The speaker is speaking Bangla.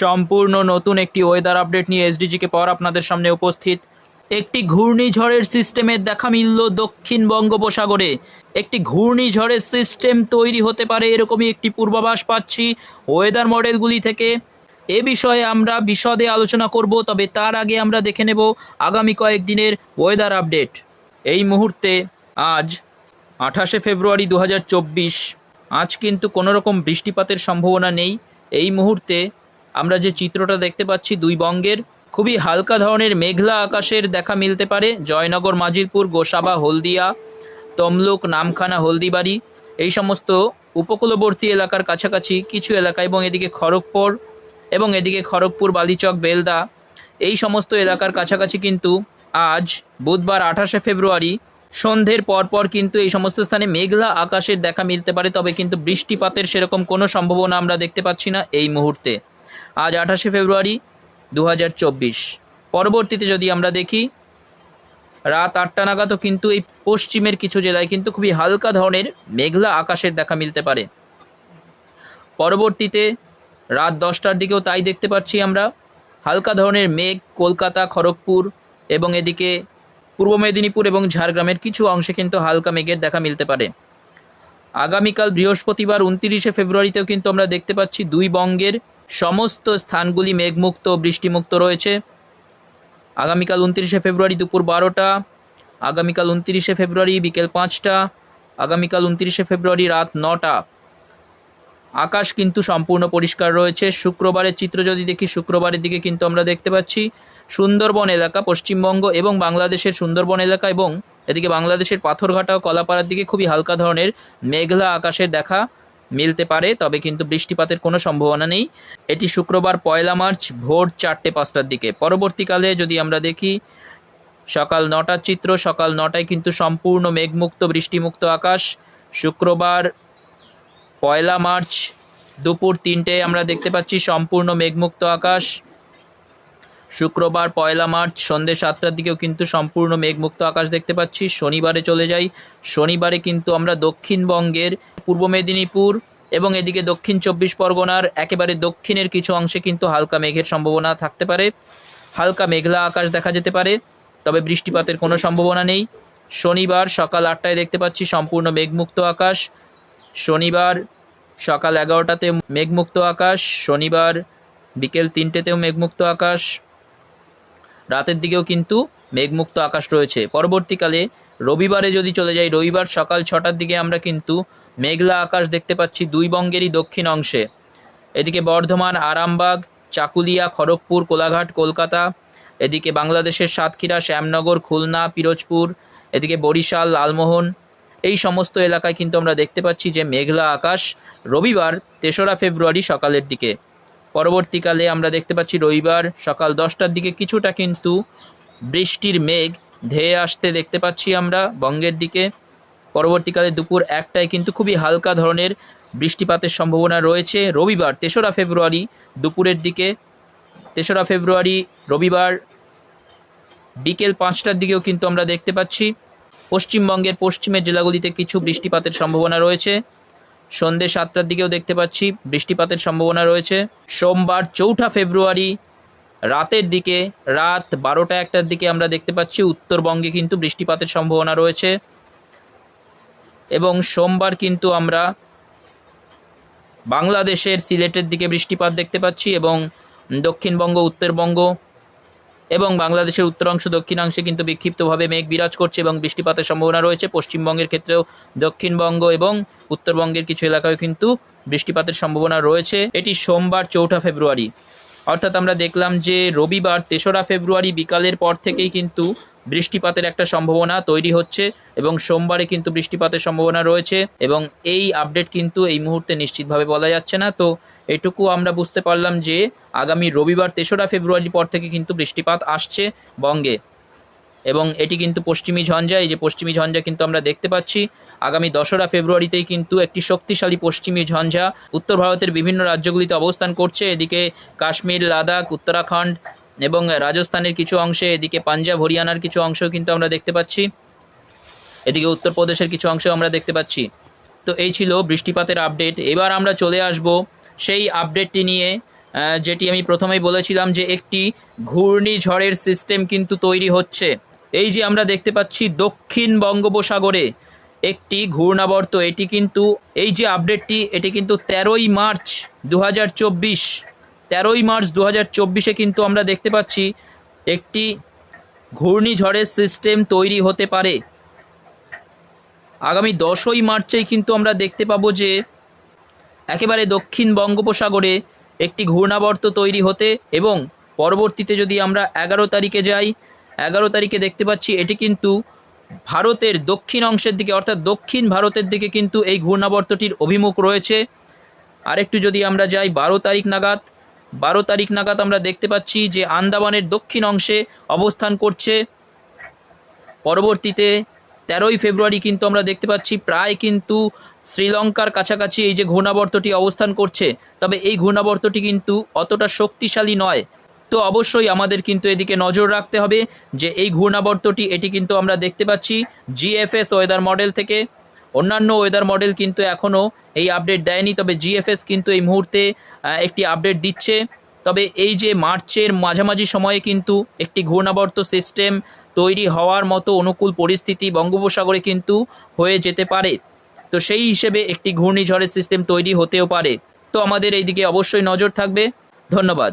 সম্পূর্ণ নতুন একটি ওয়েদার আপডেট নিয়ে এসডিজিকে পর আপনাদের সামনে উপস্থিত। একটি ঘূর্ণিঝড়ের সিস্টেমের দেখা মিলল দক্ষিণ বঙ্গোপসাগরে। একটি ঘূর্ণিঝড়ের সিস্টেম তৈরি হতে পারে এরকমই একটি পূর্বাভাস পাচ্ছি ওয়েদার মডেলগুলি থেকে। এ বিষয়ে আমরা বিশদে আলোচনা করব, তবে তার আগে আমরা দেখে নেব আগামী কয়েকদিনের ওয়েদার আপডেট এই মুহূর্তে আজ আঠাশে ফেব্রুয়ারি দু হাজার চব্বিশ। আজ কিন্তু কোনো রকম বৃষ্টিপাতের সম্ভাবনা নেই। এই মুহূর্তে আমরা যে চিত্রটা দেখতে পাচ্ছি দুই বঙ্গের, খুবই হালকা ধরনের মেঘলা আকাশের দেখা মিলতে পারে। জয়নগর মাজিরপুর গোসাবা, হলদিয়া, তমলুক, নামখানা, হলদিবাড়ি, এই সমস্ত উপকূলবর্তী এলাকার কাছাকাছি কিছু এলাকা এবং এদিকে খড়গপুর এবং এদিকে খড়গপুর, বালিচক, বেলদা, এই সমস্ত এলাকার কাছাকাছি কিন্তু আজ বুধবার আঠাশে ফেব্রুয়ারি সন্ধ্যের পরপর কিন্তু এই সমস্ত স্থানে মেঘলা আকাশের দেখা মিলতে পারে, তবে কিন্তু বৃষ্টিপাতের সেরকম কোনো সম্ভাবনা আমরা দেখতে পাচ্ছি না এই মুহূর্তে। আজ আঠাশে ফেব্রুয়ারি দু হাজার চব্বিশ। পরবর্তীতে যদি আমরা দেখি, রাত আটটা নাগাদও কিন্তু এই পশ্চিমের কিছু জেলায় কিন্তু খুবই হালকা ধরনের মেঘলা আকাশের দেখা মিলতে পারে। পরবর্তীতে রাত দশটার দিকেও তাই দেখতে পাচ্ছি আমরা, হালকা ধরনের মেঘ কলকাতা, খড়গপুর এবং এদিকে পূর্ব মেদিনীপুর এবং ঝাড়গ্রামের কিছু অংশে কিন্তু হালকা মেঘের দেখা মিলতে পারে। আগামীকাল বৃহস্পতিবার উনতিরিশে ফেব্রুয়ারিতেও কিন্তু আমরা দেখতে পাচ্ছি দুই বঙ্গের সমস্ত স্থানগুলি মেঘমুক্ত বৃষ্টিমুক্ত রয়েছে। আগামীকাল উনতিরিশে ফেব্রুয়ারি দুপুর বারোটা, আগামীকাল উনতিরিশে ফেব্রুয়ারি বিকেল পাঁচটা, আগামীকাল উনতিরিশে ফেব্রুয়ারি রাত নটা। আকাশ কিন্তু সম্পূর্ণ পরিষ্কার রয়েছে। শুক্রবারের চিত্র যদি দেখি, শুক্রবারের দিকে কিন্তু আমরা দেখতে পাচ্ছি সুন্দরবন এলাকা, পশ্চিমবঙ্গ এবং বাংলাদেশের সুন্দরবন এলাকা এবং এদিকে বাংলাদেশের পাথরঘাটা ও কলাপাড়ার দিকে খুবই হালকা ধরনের মেঘলা আকাশের দেখা মিলতে পারে, তবে কিন্তু বৃষ্টিপাতের কোনো সম্ভাবনা নেই। এটি শুক্রবার পয়লা মার্চ, ভোর চারটে পাঁচটার দিকে। পরবর্তীকালে যদি আমরা দেখি, সকাল নটার চিত্র, সকাল নটায় কিন্তু সম্পূর্ণ মেঘমুক্ত, বৃষ্টিমুক্ত আকাশ। শুক্রবার পয়লা মার্চ দুপুর তিনটে আমরা দেখতে পাচ্ছি সম্পূর্ণ মেঘমুক্ত আকাশ। শুক্রবার পয়লা মার্চ সন্ধ্যে সাতটার দিকেও কিন্তু সম্পূর্ণ মেঘমুক্ত আকাশ দেখতে পাচ্ছি। শনিবারে চলে যাই। শনিবারে কিন্তু আমরা দক্ষিণবঙ্গের পূর্ব মেদিনীপুর এবং এদিকে দক্ষিণ চব্বিশ পরগনার একেবারে দক্ষিণের কিছু অংশে কিন্তু হালকা মেঘের সম্ভাবনা থাকতে পারে। হালকা মেঘলা আকাশ দেখা যেতে পারে, তবে বৃষ্টিপাতের কোনো সম্ভাবনা নেই। শনিবার সকাল আটটায় দেখতে পাচ্ছি সম্পূর্ণ মেঘমুক্ত আকাশ। শনিবার সকাল এগারোটাতে মেঘমুক্ত আকাশ। শনিবার বিকেল তিনটেতেও মেঘমুক্ত আকাশ। রাতের দিকেও কিন্তু মেঘমুক্ত আকাশ রয়েছে। পরবর্তীকালে রবিবারে যদি চলে যাই, রবিবার সকাল ছটার দিকে আমরা কিন্তু মেঘলা আকাশ দেখতে পাচ্ছি দুই বঙ্গেরই দক্ষিণ অংশে। এদিকে বর্ধমান, আরামবাগ, চাকুলিয়া, খড়গপুর, কোলাঘাট, কলকাতা, এদিকে বাংলাদেশের সাতক্ষীরা, শ্যামনগর, খুলনা, পিরোজপুর, এদিকে বরিশাল, লালমোহন, এই সমস্ত এলাকায় কিন্তু আমরা দেখতে পাচ্ছি যে মেঘলা আকাশ রবিবার তেসরা ফেব্রুয়ারি সকালের দিকে। পরবর্তীকালে আমরা দেখতে পাচ্ছি রবিবার সকাল দশটার দিকে কিছুটা কিন্তু বৃষ্টির মেঘ ধেয়ে আসতে দেখতে পাচ্ছি আমরা বঙ্গের দিকে। পরবর্তীকালে দুপুর একটায় কিন্তু খুবই হালকা ধরনের বৃষ্টিপাতের সম্ভাবনা রয়েছে। রবিবার তেসরা ফেব্রুয়ারি দুপুরের দিকে, তেসরা ফেব্রুয়ারি রবিবার বিকেল পাঁচটার দিকেও কিন্তু আমরা দেখতে পাচ্ছি। পশ্চিমবঙ্গের পশ্চিমের জেলাগুলিতে কিছু বৃষ্টিপাতের সম্ভাবনা রয়েছে। সন্ধ্যে সাতটার দিকেও দেখতে পাচ্ছি বৃষ্টিপাতের সম্ভাবনা রয়েছে। সোমবার চৌঠা ফেব্রুয়ারি রাতের দিকে, রাত বারোটা একটার দিকে আমরা দেখতে পাচ্ছি উত্তরবঙ্গে কিন্তু বৃষ্টিপাতের সম্ভাবনা রয়েছে। এবং সোমবার কিন্তু আমরা বাংলাদেশের সিলেটের দিকে বৃষ্টিপাত দেখতে পাচ্ছি এবং দক্ষিণবঙ্গ, উত্তরবঙ্গ এবং বাংলাদেশের উত্তরাংশ দক্ষিণাংশে কিন্তু বিক্ষিপ্তভাবে মেঘ বিরাজ করছে এবং বৃষ্টিপাতের সম্ভাবনা রয়েছে। পশ্চিমবঙ্গের ক্ষেত্রেও দক্ষিণবঙ্গ এবং উত্তরবঙ্গের কিছু এলাকায় কিন্তু বৃষ্টিপাতের সম্ভাবনা রয়েছে। এটি সোমবার চৌঠা ফেব্রুয়ারি। অর্থাৎ আমরা দেখলাম যে রবিবার তেসরা ফেব্রুয়ারি বিকালের পর থেকেই কিন্তু বৃষ্টিপাতের একটা সম্ভাবনা তৈরি হচ্ছে এবং সোমবারে কিন্তু বৃষ্টিপাতের সম্ভাবনা রয়েছে এবং এই আপডেট কিন্তু এই মুহূর্তে নিশ্চিতভাবে বলা যাচ্ছে না। তো এটুকু আমরা বুঝতে পারলাম যে আগামী রবিবার তেসরা ফেব্রুয়ারি পর থেকে কিন্তু বৃষ্টিপাত আসছে বঙ্গে। এবং এটি কিন্তু পশ্চিমী ঝঞ্ঝা, এই যে পশ্চিমী ঝঞ্ঝা কিন্তু আমরা দেখতে পাচ্ছি। আগামী দশরা ফেব্রুয়ারিতেই কিন্তু একটি শক্তিশালী পশ্চিমী ঝঞ্ঝা উত্তর ভারতের বিভিন্ন রাজ্যগুলিতে অবস্থান করছে। এদিকে কাশ্মীর, লাদাখ, উত্তরাখণ্ড এবং রাজস্থানের কিছু অংশে, এদিকে পাঞ্জাব, হরিয়ানার কিছু অংশ কিন্তু আমরা দেখতে পাচ্ছি। এদিকে উত্তরপ্রদেশের কিছু অংশ আমরা দেখতে পাচ্ছি। তো এই ছিল বৃষ্টিপাতের আপডেট। এবার আমরা চলে আসব সেই আপডেটটি নিয়ে যেটি আমি প্রথমেই বলেছিলাম যে একটি ঘূর্ণিঝড়ের সিস্টেম কিন্তু তৈরি হচ্ছে। এই যে আমরা দেখতে পাচ্ছি দক্ষিণ বঙ্গোপসাগরে একটি ঘূর্ণাবর্ত, এটি কিন্তু এই যে আপডেটটি, এটি কিন্তু তেরোই মার্চ দু হাজার চব্বিশ তেরোই মার্চ দু হাজার কিন্তু আমরা দেখতে পাচ্ছি একটি ঘূর্ণিঝড়ের সিস্টেম তৈরি হতে পারে। আগামী দশই মার্চেই কিন্তু আমরা দেখতে পাবো যে একেবারে দক্ষিণ বঙ্গোপসাগরে একটি ঘূর্ণাবর্ত তৈরি হতে এবং পরবর্তীতে যদি আমরা এগারো তারিখে যাই, এগারো তারিখে দেখতে পাচ্ছি এটি কিন্তু ভারতের দক্ষিণ অংশের দিকে অর্থাৎ দক্ষিণ ভারতের দিকে কিন্তু এই ঘূর্ণাবর্তটির অভিমুখ রয়েছে। আরেকটু যদি আমরা যাই, বারো তারিখ নাগাদ বারো তারিখ নাগাদ আমরা দেখতে পাচ্ছি যে আন্দামানের দক্ষিণ অংশে অবস্থান করছে। পরবর্তীতে তেরোই ফেব্রুয়ারি কিন্তু আমরা দেখতে পাচ্ছি প্রায় কিন্তু শ্রীলঙ্কার কাছাকাছি এই যে ঘূর্ণাবর্তটি অবস্থান করছে, তবে এই ঘূর্ণাবর্তটি কিন্তু অতটা শক্তিশালী নয়। তো অবশ্যই আমাদের কিন্তু এদিকে নজর রাখতে হবে যে এই ঘূর্ণাবর্তটি, এটি কিন্তু আমরা দেখতে পাচ্ছি জিএফএস ওয়েদার মডেল থেকে। অন্যান্য ওয়েদার মডেল কিন্তু এখনও এই আপডেট দেয়নি, তবে জিএফএস কিন্তু এই মুহূর্তে একটি আপডেট দিচ্ছে। তবে এই যে মার্চের মাঝামাঝি সময়ে কিন্তু একটি ঘূর্ণাবর্ত সিস্টেম তৈরি হওয়ার মতো অনুকূল পরিস্থিতি বঙ্গোপসাগরে কিন্তু হয়ে যেতে পারে। তো সেই হিসেবে একটি ঘূর্ণিঝড়ের সিস্টেম তৈরি হতেও পারে। তো আমাদের এইদিকে অবশ্যই নজর থাকবে। ধন্যবাদ।